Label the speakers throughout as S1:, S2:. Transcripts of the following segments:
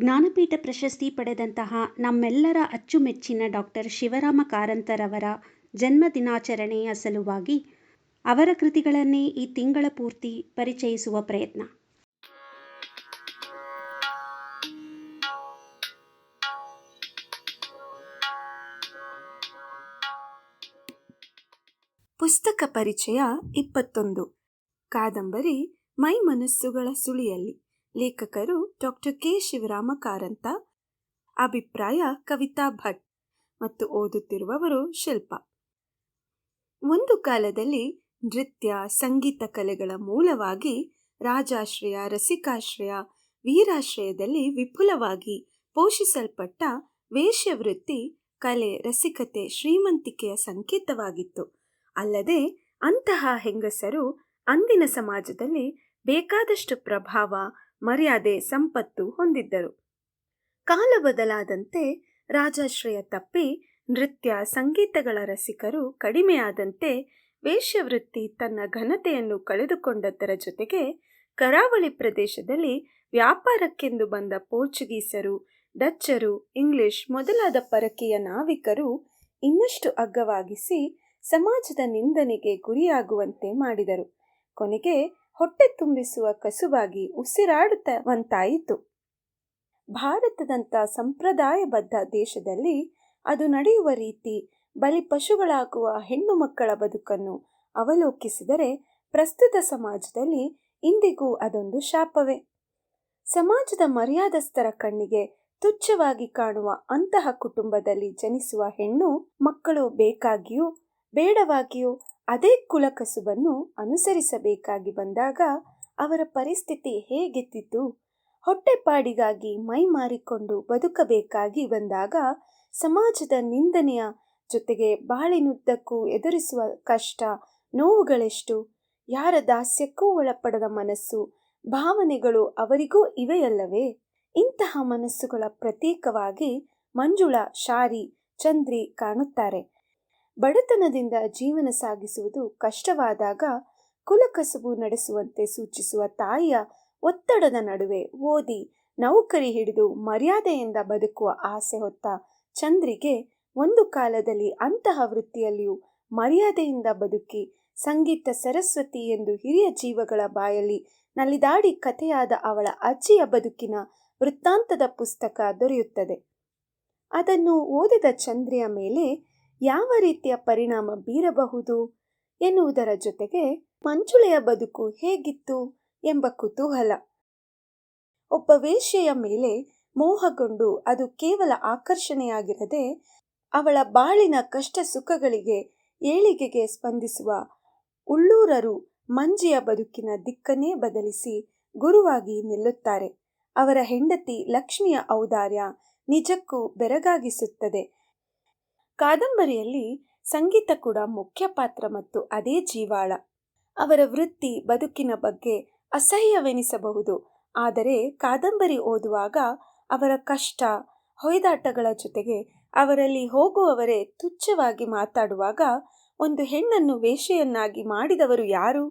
S1: ಜ್ಞಾನಪೀಠ ಪ್ರಶಸ್ತಿ ಪಡೆದಂತಹ ನಮ್ಮೆಲ್ಲರ ಅಚ್ಚುಮೆಚ್ಚಿನ ಡಾಕ್ಟರ್ ಶಿವರಾಮ ಕಾರಂತರವರ ಜನ್ಮ ದಿನಾಚರಣೆಯ ಸಲುವಾಗಿ ಅವರ ಕೃತಿಗಳನ್ನೇ ಈ ತಿಂಗಳ ಪೂರ್ತಿ ಪರಿಚಯಿಸುವ ಪ್ರಯತ್ನ.
S2: ಪುಸ್ತಕ ಪರಿಚಯ ಇಪ್ಪತ್ತೊಂದು. ಕಾದಂಬರಿ ಮೈ ಮನಸ್ಸುಗಳ ಸುಳಿಯಲ್ಲಿ. ಲೇಖಕರು ಡಾಕ್ಟರ್ ಕೆ. ಶಿವರಾಮ ಕಾರಂತ ಅಭಿಪ್ರಾಯ ಕವಿತಾ ಭಟ್ ಮತ್ತು ಓದುತ್ತಿರುವವರು ಶಿಲ್ಪ. ಒಂದು ಕಾಲದಲ್ಲಿ ನೃತ್ಯ, ಸಂಗೀತ ಕಲೆಗಳ ಮೂಲವಾಗಿ ರಾಜಾಶ್ರಯ, ರಸಿಕಾಶ್ರಯ, ವೀರಾಶ್ರಯದಲ್ಲಿ ವಿಪುಲವಾಗಿ ಪೋಷಿಸಲ್ಪಟ್ಟ ವೇಶ್ಯವೃತ್ತಿ ಕಲೆ, ರಸಿಕತೆ, ಶ್ರೀಮಂತಿಕೆಯ ಸಂಕೇತವಾಗಿತ್ತು. ಅಲ್ಲದೆ ಅಂತಹ ಹೆಂಗಸರು ಅಂದಿನ ಸಮಾಜದಲ್ಲಿ ಬೇಕಾದಷ್ಟು ಪ್ರಭಾವ, ಮರ್ಯಾದೆ, ಸಂಪತ್ತು ಹೊಂದಿದ್ದರು. ಕಾಲ ಬದಲಾದಂತೆ ರಾಜಾಶ್ರಯ ತಪ್ಪಿ ನೃತ್ಯ, ಸಂಗೀತಗಳ ರಸಿಕರು ಕಡಿಮೆಯಾದಂತೆ ವೇಶ್ಯವೃತ್ತಿ ತನ್ನ ಘನತೆಯನ್ನು ಕಳೆದುಕೊಂಡದ್ದರ ಜೊತೆಗೆ ಕರಾವಳಿ ಪ್ರದೇಶದಲ್ಲಿ ವ್ಯಾಪಾರಕ್ಕೆಂದು ಬಂದ ಪೋರ್ಚುಗೀಸರು, ಡಚ್ಚರು, ಇಂಗ್ಲಿಷ್ ಮೊದಲಾದ ಪರಕೀಯ ನಾವಿಕರು ಇನ್ನಷ್ಟು ಅಗ್ಗವಾಗಿಸಿ ಸಮಾಜದ ನಿಂದನೆಗೆ ಗುರಿಯಾಗುವಂತೆ ಮಾಡಿದರು. ಕೊನೆಗೆ ಹೊಟ್ಟೆ ತುಂಬಿಸುವ ಕಸುವಾಗಿ ಉಸಿರಾಡುತ್ತವಂತಾಯಿತು. ಭಾರತದಂಥ ಸಂಪ್ರದಾಯಬದ್ಧ ದೇಶದಲ್ಲಿ ಅದು ನಡೆಯುವ ರೀತಿ ಬಲಿ ಪಶುಗಳಾಗುವ ಹೆಣ್ಣು ಮಕ್ಕಳ ಬದುಕನ್ನು ಅವಲೋಕಿಸಿದರೆ ಪ್ರಸ್ತುತ ಸಮಾಜದಲ್ಲಿ ಇಂದಿಗೂ ಅದೊಂದು ಶಾಪವೇ. ಸಮಾಜದ ಮರ್ಯಾದಸ್ಥರ ಕಣ್ಣಿಗೆ ತುಚ್ಛವಾಗಿ ಕಾಣುವ ಅಂತಹ ಕುಟುಂಬದಲ್ಲಿ ಜನಿಸುವ ಹೆಣ್ಣು ಮಕ್ಕಳು ಬೇಕಾಗಿಯೂ ಬೇಡವಾಗಿಯೂ ಅದೇ ಕುಲಕಸುಬನ್ನು ಅನುಸರಿಸಬೇಕಾಗಿ ಬಂದಾಗ ಅವರ ಪರಿಸ್ಥಿತಿ ಹೇಗೆತ್ತಿತ್ತು? ಹೊಟ್ಟೆಪಾಡಿಗಾಗಿ ಮೈ ಮಾರಿಕೊಂಡು ಬದುಕಬೇಕಾಗಿ ಬಂದಾಗ ಸಮಾಜದ ನಿಂದನೆಯ ಜೊತೆಗೆ ಬಾಳಿನುದ್ದಕ್ಕೂ ಎದುರಿಸುವ ಕಷ್ಟ, ನೋವುಗಳೆಷ್ಟು? ಯಾರ ದಾಸ್ಯಕ್ಕೂ ಒಳಪಡದ ಮನಸ್ಸು, ಭಾವನೆಗಳು ಅವರಿಗೂ ಇವೆಯಲ್ಲವೇ? ಇಂತಹ ಮನಸ್ಸುಗಳ ಪ್ರತೀಕವಾಗಿ ಮಂಜುಳಾ, ಶಾರಿ, ಚಂದ್ರಿ ಕಾಣುತ್ತಾರೆ. ಬಡತನದಿಂದ ಜೀವನ ಸಾಗಿಸುವುದು ಕಷ್ಟವಾದಾಗ ಕುಲಕಸುಬು ನಡೆಸುವಂತೆ ಸೂಚಿಸುವ ತಾಯಿಯ ಒತ್ತಡದ ನಡುವೆ ಓದಿ ನೌಕರಿ ಹಿಡಿದು ಮರ್ಯಾದೆಯಿಂದ ಬದುಕುವ ಆಸೆ ಹೊತ್ತ ಚಂದ್ರಿಗೆ ಒಂದು ಕಾಲದಲ್ಲಿ ಅಂತಹ ವೃತ್ತಿಯಲ್ಲಿಯೂ ಮರ್ಯಾದೆಯಿಂದ ಬದುಕಿ ಸಂಗೀತ ಸರಸ್ವತಿ ಎಂದು ಹಿರಿಯ ಜೀವಗಳ ಬಾಯಲ್ಲಿ ನಲಿದಾಡಿ ಕಥೆಯಾದ ಅವಳ ಅಜ್ಜಿಯ ಬದುಕಿನ ವೃತ್ತಾಂತದ ಪುಸ್ತಕ ದೊರೆಯುತ್ತದೆ. ಅದನ್ನು ಓದಿದ ಚಂದ್ರಿಯ ಮೇಲೆ ಯಾವ ರೀತಿಯ ಪರಿಣಾಮ ಬೀರಬಹುದು ಎನ್ನುವುದರ ಜೊತೆಗೆ ಮಂಜುಳೆಯ ಬದುಕು ಹೇಗಿತ್ತು ಎಂಬ ಕುತೂಹಲ. ಒಬ್ಬ ವೇಶ್ಯೆಯ ಮೇಲೆ ಮೋಹಗೊಂಡು ಅದು ಕೇವಲ ಆಕರ್ಷಣೆಯಾಗಿರದೆ ಅವಳ ಬಾಳಿನ ಕಷ್ಟ ಸುಖಗಳಿಗೆ ಏಳಿಗೆಗೆ ಸ್ಪಂದಿಸುವ ಉಳ್ಳೂರರು ಮಂಜಿಯ ಬದುಕಿನ ದಿಕ್ಕನ್ನೇ ಬದಲಿಸಿ ಗುರುವಾಗಿ ನಿಲ್ಲುತ್ತಾರೆ. ಅವರ ಹೆಂಡತಿ ಲಕ್ಷ್ಮಿಯ ಔದಾರ್ಯ ನಿಜಕ್ಕೂ ಬೆರಗಾಗಿಸುತ್ತದೆ. ಕಾದಂಬರಿಯಲ್ಲಿ ಸಂಗೀತ ಕೂಡ ಮುಖ್ಯ ಪಾತ್ರ ಮತ್ತು ಅದೇ ಜೀವಾಳ. ಅವರ ವೃತ್ತಿ ಬದುಕಿನ ಬಗ್ಗೆ ಅಸಹ್ಯವೆನಿಸಬಹುದು, ಆದರೆ ಕಾದಂಬರಿ ಓದುವಾಗ ಅವರ ಕಷ್ಟ, ಹೊಯ್ದಾಟಗಳ ಜೊತೆಗೆ ಅವರಲ್ಲಿ ಹೋಗುವವರೇ ತುಚ್ಛವಾಗಿ ಮಾತಾಡುವಾಗ ಒಂದು ಹೆಣ್ಣನ್ನು ವೇಷೆಯನ್ನಾಗಿ ಮಾಡಿದವರು ಯಾರು?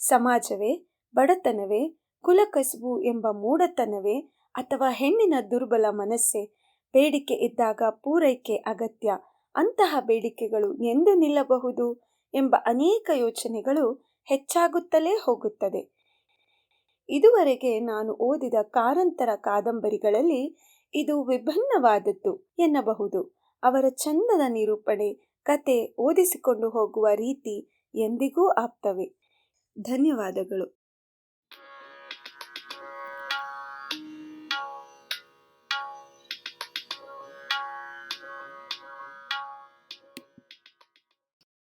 S2: ಸಮಾಜವೇ, ಬಡತನವೇ, ಕುಲಕಸುಬು ಎಂಬ ಮೂಢತನವೇ ಅಥವಾ ಹೆಣ್ಣಿನ ದುರ್ಬಲ ಮನಸ್ಸೆ? ಬೇಡಿಕೆ ಇದ್ದಾಗ ಪೂರೈಕೆ ಅಗತ್ಯ ಅಂತಹ ಬೇಡಿಕೆಗಳು ಎಂದು ನಿಲ್ಲಬಹುದು ಎಂಬ ಅನೇಕ ಯೋಚನೆಗಳು ಹೆಚ್ಚಾಗುತ್ತಲೇ ಹೋಗುತ್ತದೆ. ಇದುವರೆಗೆ ನಾನು ಓದಿದ ಕಾರಂತರ ಕಾದಂಬರಿಗಳಲ್ಲಿ ಇದು ವಿಭಿನ್ನವಾದದ್ದು ಎನ್ನಬಹುದು. ಅವರ ಚಂದದ ನಿರೂಪಣೆ, ಕತೆ ಓದಿಸಿಕೊಂಡು ಹೋಗುವ ರೀತಿ ಎಂದಿಗೂ ಆಪ್ತವೆ. ಧನ್ಯವಾದಗಳು.